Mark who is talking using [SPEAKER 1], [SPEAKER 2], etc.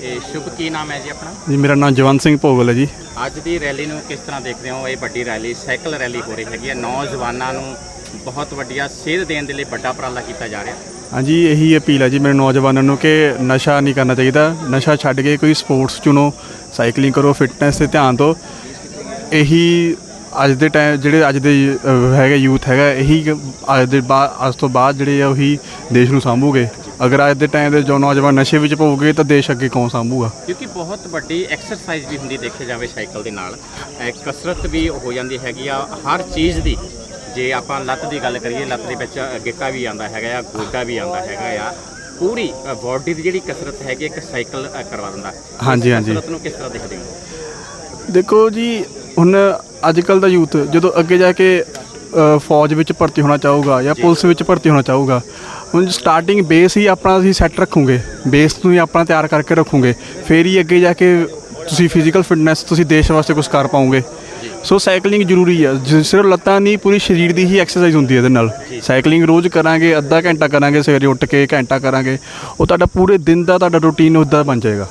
[SPEAKER 1] ਇਹ ਸ਼ੁਭ ਕੀ ਨਾਮ ਹੈ ਜੀ ਆਪਣਾ?
[SPEAKER 2] ਜੀ ਮੇਰਾ ਨਾਮ ਜਵੰਤ ਸਿੰਘ ਭੋਗਲ ਹੈ ਜੀ।
[SPEAKER 1] ਅੱਜ ਦੀ ਰੈਲੀ ਨੂੰ ਕਿਸ ਤਰ੍ਹਾਂ ਦੇਖਦੇ ਹੋ? ਇਹ ਵੱਡੀ ਰੈਲੀ ਸਾਈਕਲ ਰੈਲੀ ਹੋ ਰਹੀ ਹੈਗੀ ਹੈ। ਨੌਜਵਾਨਾਂ ਨੂੰ ਬਹੁਤ ਵੱਡੀਆ ਸੇਧ ਦੇਣ ਦੇ ਲਈ ਵੱਡਾ ਉਪਰਾਲਾ ਕੀਤਾ ਜਾ ਰਿਹਾ।
[SPEAKER 2] ਹਾਂਜੀ ਇਹੀ ਅਪੀਲ ਹੈ ਜੀ ਮੇਰੇ ਨੌਜਵਾਨਾਂ ਨੂੰ ਕਿ ਨਸ਼ਾ ਨਹੀਂ ਕਰਨਾ ਚਾਹੀਦਾ। ਨਸ਼ਾ ਛੱਡ ਕੇ ਕੋਈ ਸਪੋਰਟਸ ਚੁਣੋ ਸਾਈਕਲਿੰਗ ਕਰੋ ਫਿਟਨੈਸ ਤੇ ਧਿਆਨ ਦਿਓ। ਇਹੀ ਅੱਜ ਦੇ ਟਾਈਮ ਜਿਹੜੇ ਅੱਜ ਦੇ ਹੈਗਾ ਯੂਥ ਹੈਗਾ ਇਹੀ ਅੱਜ ਦੇ ਬਾਅਦ ਅੱਜ ਤੋਂ ਬਾਅਦ ਜਿਹੜੇ ਆ ਉਹੀ ਦੇਸ਼ ਨੂੰ ਸਾਂਭੂਗੇ। ਅਗਰ ਅੱਜ ਦੇ ਟਾਈਮ ਦੇ ਜੋ ਨੌਜਵਾਨ ਨਸ਼ੇ ਵਿੱਚ ਪਊਗੇ ਤਾਂ ਦੇਸ਼ ਅੱਗੇ ਕੌਣ ਸਾਂਭੂਗਾ?
[SPEAKER 1] ਕਿਉਂਕਿ ਬਹੁਤ ਵੱਡੀ ਐਕਸਰਸਾਈਜ਼ ਵੀ ਹੁੰਦੀ ਦੇਖਿਆ ਜਾਵੇ ਸਾਈਕਲ ਦੇ ਨਾਲ। ਇਹ ਕਸਰਤ ਵੀ ਹੋ ਜਾਂਦੀ ਹੈਗੀ ਆ। ਹਰ ਚੀਜ਼ ਦੀ ਜੇ ਆਪਾਂ ਲੱਤ ਦੀ ਗੱਲ ਕਰੀਏ ਲੱਤ ਦੇ ਵਿੱਚ ਗਿੱਟਾ ਵੀ ਆਉਂਦਾ ਹੈਗਾ ਆ ਗੋਡਾ ਵੀ ਆਉਂਦਾ ਹੈਗਾ ਆ। ਪੂਰੀ ਬਾਡੀ ਦੀ ਜਿਹੜੀ ਕਸਰਤ ਹੈਗੀ ਇੱਕ ਸਾਈਕਲ ਕਰਵਾ ਦਿੰਦਾ।
[SPEAKER 2] ਹਾਂਜੀ, ਹਾਂਜੀ।
[SPEAKER 1] ਕਸਰਤ ਨੂੰ ਕਿਸ ਤਰ੍ਹਾਂ ਦੇਖਦੇ ਹੋ?
[SPEAKER 2] ਦੇਖੋ ਜੀ ਹੁਣ ਅੱਜ ਕੱਲ ਦਾ ਯੂਥ ਜਦੋਂ ਅੱਗੇ ਜਾ ਕੇ ਅ, ਫੌਜ ਵਿੱਚ ਭਰਤੀ ਹੋਣਾ ਚਾਹੂਗਾ ਜਾਂ ਪੁਲਿਸ ਵਿੱਚ ਭਰਤੀ ਹੋਣਾ ਚਾਹੂਗਾ। ਹੁਣ ਸਟਾਰਟਿੰਗ ਬੇਸ ਹੀ ਆਪਣਾ ਅਸੀਂ ਸੈੱਟ ਰੱਖੂਗੇ। ਬੇਸ ਨੂੰ ਹੀ ਆਪਣਾ ਤਿਆਰ ਕਰਕੇ ਰੱਖੂਗੇ। ਫੇਰ ਹੀ ਅੱਗੇ ਜਾ ਕੇ ਤੁਸੀਂ ਫਿਜ਼ੀਕਲ ਫਿਟਨੈਸ ਤੁਸੀਂ ਦੇਸ਼ ਵਾਸਤੇ ਕੁਝ ਕਰ ਪਾਓਗੇ। ਸੋ ਸਾਈਕਲਿੰਗ ਜ਼ਰੂਰੀ ਹੈ ਜ- ਸਿਰਫ ਲੱਤਾਂ ਨਹੀਂ ਪੂਰੀ ਸਰੀਰ ਦੀ ਹੀ ਐਕਸਰਸਾਈਜ਼ ਹੁੰਦੀ ਹੈ ਇਹਦੇ ਨਾਲ। ਸਾਈਕਲਿੰਗ ਰੋਜ਼ ਕਰਾਂਗੇ ਅੱਧਾ ਘੰਟਾ ਕਰਾਂਗੇ ਸਵੇਰੇ ਉੱਠ ਕੇ ਘੰਟਾ ਕਰਾਂਗੇ। ਉਹ ਤੁਹਾਡਾ ਪੂਰੇ ਦਿਨ ਦਾ ਤੁਹਾਡਾ ਰੂਟੀਨ ਉੱਦਾਂ ਬਣ ਜਾਏਗਾ।